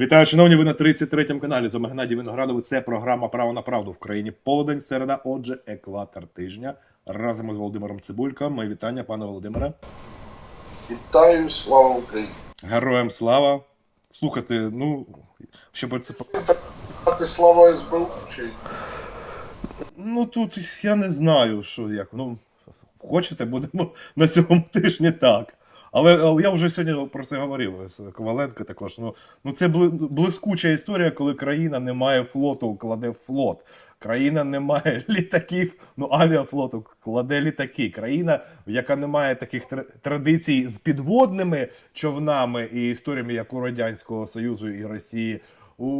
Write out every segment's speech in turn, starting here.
Вітаю, шановні, ви на 33-му каналі. З вами Геннадій Виноградовий. Це програма Право на правду в країні. Полудень, середа, отже, екватор тижня. Разом із Володимиром Цибулько. Мої вітання, пане Володимире. Вітаю, слава Україні! Героям слава. Слухайте, ну, щоб це. Це слава СБУ чи Ну тут я не знаю, що як. Ну, хочете, будемо на цьому тижні так. Але е, я вже сьогодні про це говорив з Коваленко також. Ну, ну це блискуча історія, коли країна не має флоту, кладе флот. Країна не має літаків, ну авіафлоту кладе літаки. Країна, яка не має таких тр- традицій з підводними човнами і історіями, як у Радянського Союзу і Росії,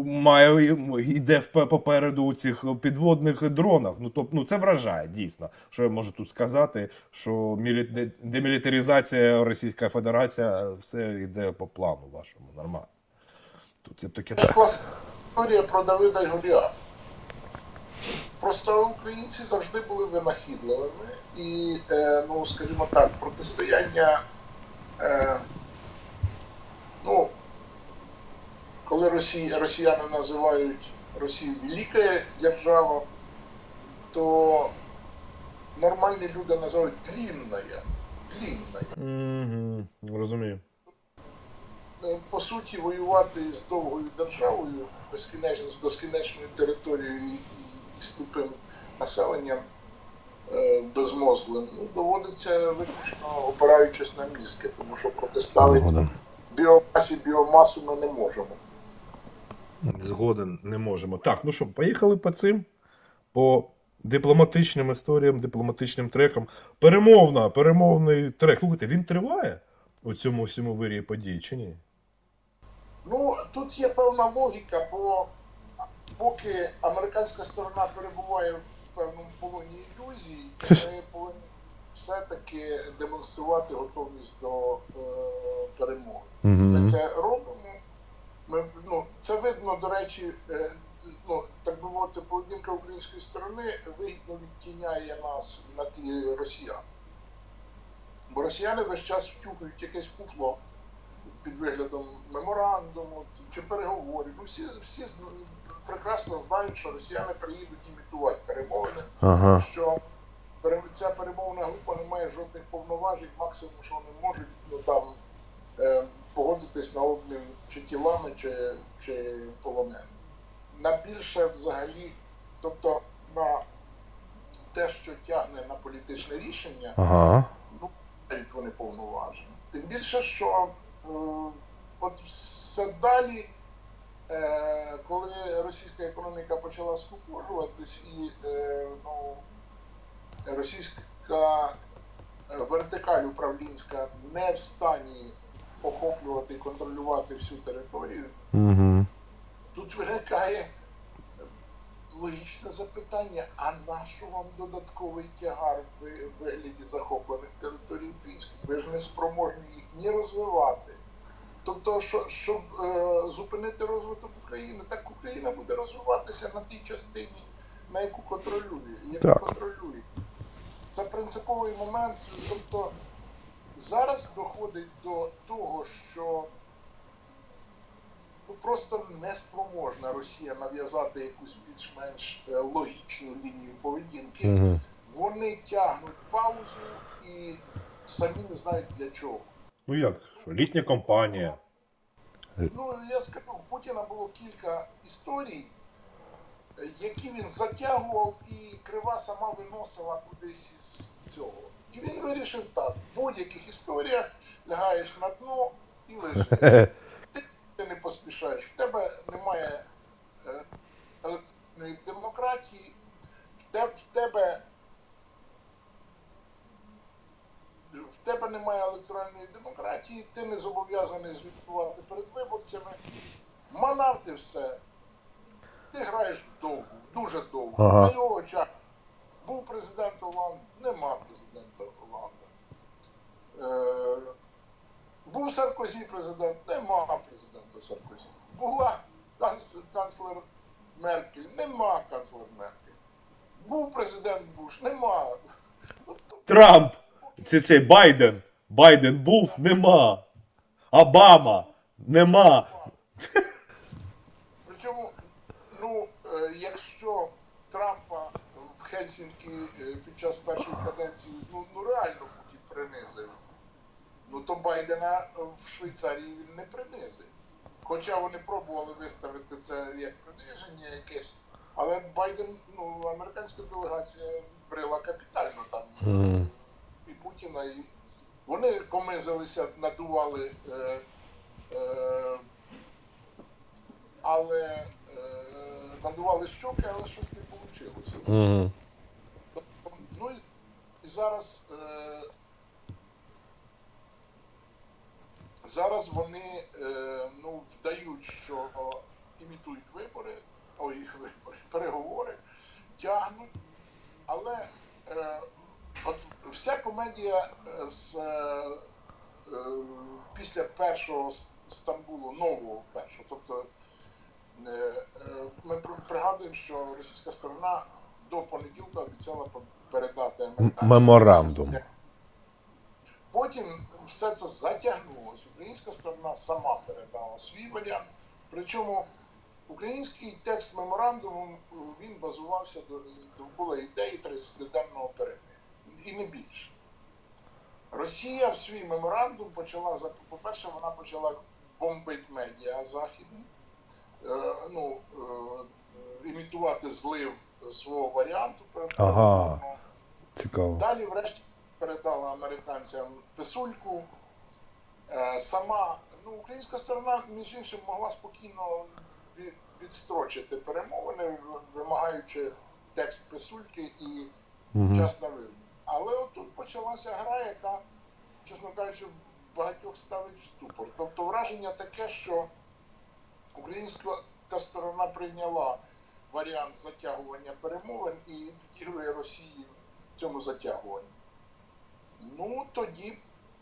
має йде попереду у цих підводних дронах. Ну тобто, ну це вражає дійсно. Що я можу тут сказати? Що мілі- де- демілітаризація Російська Федерація все йде по плану вашому нормально. Тут є таке. історія про Давида Голіафа. Просто українці завжди були винахідливими і, е, ну, скажімо так, протистояння. Е, ну, коли Росії, росіяни називають Росію великою державою, то нормальні люди називають длінною. Длінною. Угу, розумію. Е, по суті воювати з довгою державою, безкінечно, з безкінечною територією і, і скупим населенням е, безмозлим, ну, доводиться виключно опираючись на мізки, тому що протиставити біомасі біомасу ми не можемо. Згоден не можемо. Так, ну що, поїхали по цим, по дипломатичним історіям, дипломатичним трекам. Перемовна, перемовний трек. Слухайте, він триває у цьому всьому вирії подій чи ні? Ну, тут є певна логіка, бо поки американська сторона перебуває в певному полоні ілюзій, ми повинні все-таки демонструвати готовність до е, перемоги. Це видно, до речі, е, ну, так би мовити, поведінка української сторони вигідно відтіняє нас на тлі росіян. Бо росіяни весь час втюхують якесь фуфло під виглядом меморандуму чи переговорів. Ну, всі, всі прекрасно знають, що росіяни приїдуть імітувати перемовини, Ага. що ця перемовна група не має жодних повноважень, максимум, що вони можуть ну, там, е, погодитись на обмін чи тілами, чи, чи полоненими. На більше взагалі, тобто на те, що тягне на політичне рішення, Ага. ну, мають вони повноваження. Тим більше, що е, от все далі, е, коли російська економіка почала скупожуватись і е, ну, російська е, вертикаль управлінська не в стані охоплювати і контролювати всю територію, Угу. тут виникає логічне запитання: а на що вам додатковий тягар в вигляді захоплених територій українських? Ви ж не спроможні їх ні розвивати. Тобто, що, щоб е, зупинити розвиток України, так Україна буде розвиватися на тій частині, на яку контролює, яку контролює. Це принциповий момент. Тобто зараз доходить до того, що ну, просто неспроможна Росія нав'язати якусь більш-менш е, логічну лінію поведінки. Угу. Вони тягнуть паузу і самі не знають для чого. Ну як? Що, літня компанія. Ну, я скажу, у Путіна було кілька історій, які він затягував, і крива сама виносила кудись із цього. І він вирішив так: в будь-яких історіях лягаєш на дно і лежиш. Ти не поспішаєш, в тебе немає е, електронної демократії, в тебе, в тебе в тебе немає електронної демократії, ти не зобов'язаний звітувати перед виборцями. Манав ти все. Ти граєш довго, дуже довго. Ага. На його очах був президент Оланд, нема президента був Саркозі президент, нема президента Саркозі. Була канцлер, Меркель, нема канцлер Меркель. Був президент Буш, нема. Ну, Трамп! Це цей Байден. Байден був, нема. Обама. Нема. Причому, ну, е, якщо Трампа в Хельсінкі е, під час першої каденції ну, ну реально Путін принизив, ну то Байдена в Швейцарії він не принизив. Хоча вони пробували виставити це як приниження якесь, але Байден, ну, американська делегація відбрила капітально там Мгм. і Путіна, і вони комизилися, надували, е, е, але е, надували щоки, але щось не вийшло. Мгм. Ну і, і зараз, е, зараз вони е, ну, вдають, що імітують вибори, ой, вибори, переговори, тягнуть, але е, от вся комедія е, з, після першого Стамбулу, нового першого, тобто ми пригадуємо, що російська сторона до понеділка обіцяла передати американцям. Меморандум. Потім все це затягнулося. Українська сторона сама передала свій варіант. Причому український текст меморандуму він базувався до- довкола ідеї 30-денного перемир'я. І не більше. Росія в свій меморандум почала по-перше, вона почала бомбити медіа західні, е, ну, е, імітувати злив свого варіанту Ага. Цікаво. Далі, врешті, передала американцям писульку. Е, сама ну, українська сторона, між іншим, могла спокійно від, відстрочити перемовини, вимагаючи текст писульки і Мгм. час на вибір. Але отут почалася гра, яка, чесно кажучи, багатьох ставить в ступор. Тобто враження таке, що українська сторона прийняла варіант затягування перемовин і підігрує Росії в цьому затягуванні. Ну тоді,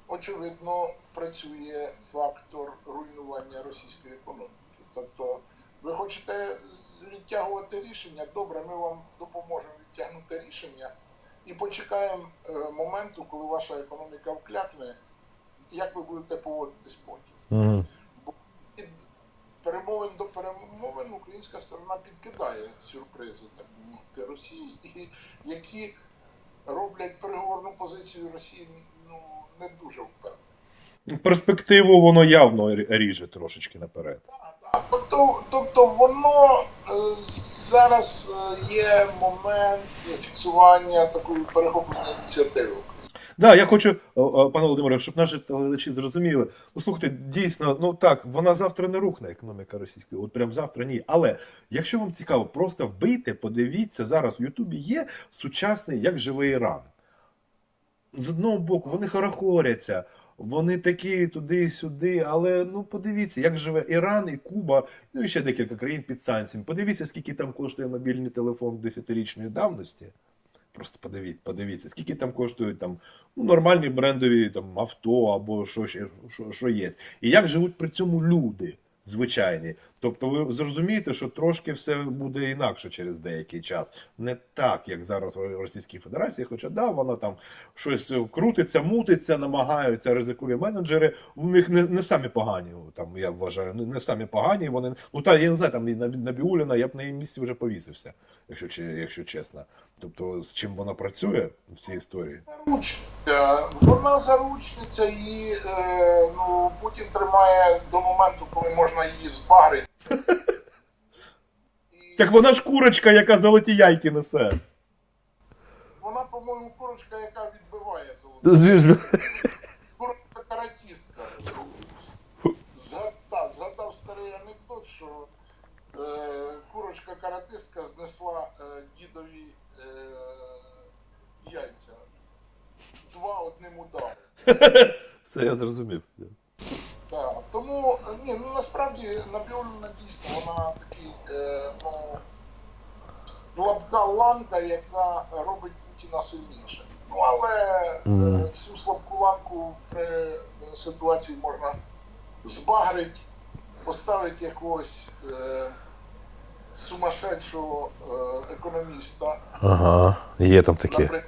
очевидно, працює фактор руйнування російської економіки. Тобто, ви хочете відтягувати рішення, добре, ми вам допоможемо відтягнути рішення і почекаємо е, моменту, коли ваша економіка вклякне, як ви будете поводитись потім Мгм. від перемовин до перемовин українська сторона підкидає сюрпризи, так мовити, Росії, і які роблять переговорну позицію Росії ну, не дуже впевнено. Перспективу воно явно ріже трошечки наперед. Тобто, тобто воно е, зараз е, є момент фіксування такої перехопленої ініціативи. Да, я хочу, о, о, пане Володимире, щоб наші глядачі зрозуміли. Ну слухайте, дійсно, ну так, вона завтра не рухне економіка російської, от прям завтра ні. Але якщо вам цікаво, просто вбийте, подивіться, зараз в Ютубі є сучасний як живий Іран. З одного боку, вони хорохоряться, вони такі туди-сюди, але ну подивіться, як живе Іран і Куба, ну і ще декілька країн під санкціями. Подивіться, скільки там коштує мобільний телефон 10-річної давності. Просто подивіться, подивіться, скільки там коштують там ну, нормальні брендові там авто або що, що, що є. І як живуть при цьому люди звичайні. Тобто ви зрозумієте, що трошки все буде інакше через деякий час. Не так, як зараз в Російській Федерації, хоча да, вона там щось крутиться, мутиться, намагаються ризикові менеджери. У них не, не самі погані. Там я вважаю, не, не самі погані. Вони ну та я не знаю, там і на Набіуліна, я б на її місці вже повісився, якщо якщо чесно. Тобто, з чим вона працює в цій історії? Заручниця. Вона заручниця і е, ну, Путін тримає до моменту, коли можна її збагрити. І Так вона ж курочка, яка золоті яйки несе. вона, по-моєму, курочка, яка відбиває золото. Звісно. Курочка каратістка. Згад- та, Згадав старий анекдот, що е, курочка каратистка знесла е, дідові яйця. Два одним ударом. Все, я зрозумів. Так, тому ні, ну насправді Набіуліна дійсно вона такий е, ну, слабка ланка, яка робить Путіна сильнішим. Ну але е, цю слабку ланку при е, ситуації можна збагрити, поставити якогось е, сумасшедшого е, економіста, Ага, є там таке.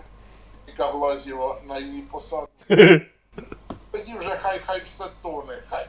Глазєва на її посаду. Тоді вже хай хай все тоне. Хай,